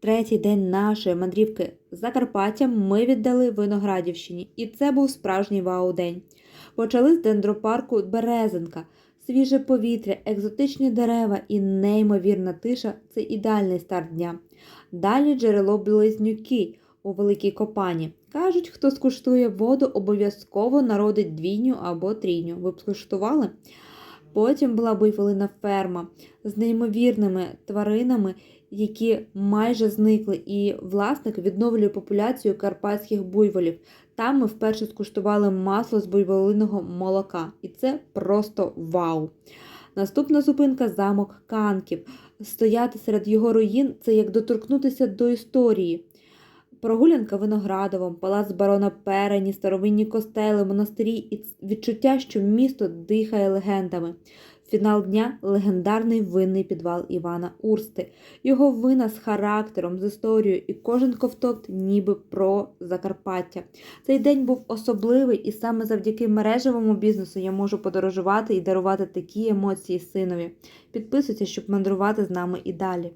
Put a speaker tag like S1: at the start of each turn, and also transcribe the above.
S1: Третій день нашої мандрівки Закарпаттям ми віддали Виноградівщині, і це був справжній вау-день. Почали з дендропарку Березенка. Свіже повітря, екзотичні дерева і неймовірна тиша це ідеальний старт дня. Далі джерело Близнюки у Великій Копані. Кажуть, хто скуштує воду, обов'язково народить двійню або трійню. Ви б скуштували? Потім була буйволина ферма з неймовірними тваринами, які майже зникли, і власник відновлює популяцію карпатських буйволів. Там ми вперше скуштували масло з буйволиного молока, і це просто вау. Наступна зупинка замок Канків. Стояти серед його руїн це як доторкнутися до історії. Прогулянка виноградовом, палац барона Перені, старовинні костели, монастирі і відчуття, що місто дихає легендами. Фінал дня легендарний винний підвал Івана Урсти. Його вина з характером, з історією, і кожен ковток ніби про Закарпаття. Цей день був особливий, і саме завдяки мережевому бізнесу я можу подорожувати і дарувати такі емоції синові. Підписуйся, щоб мандрувати з нами і далі.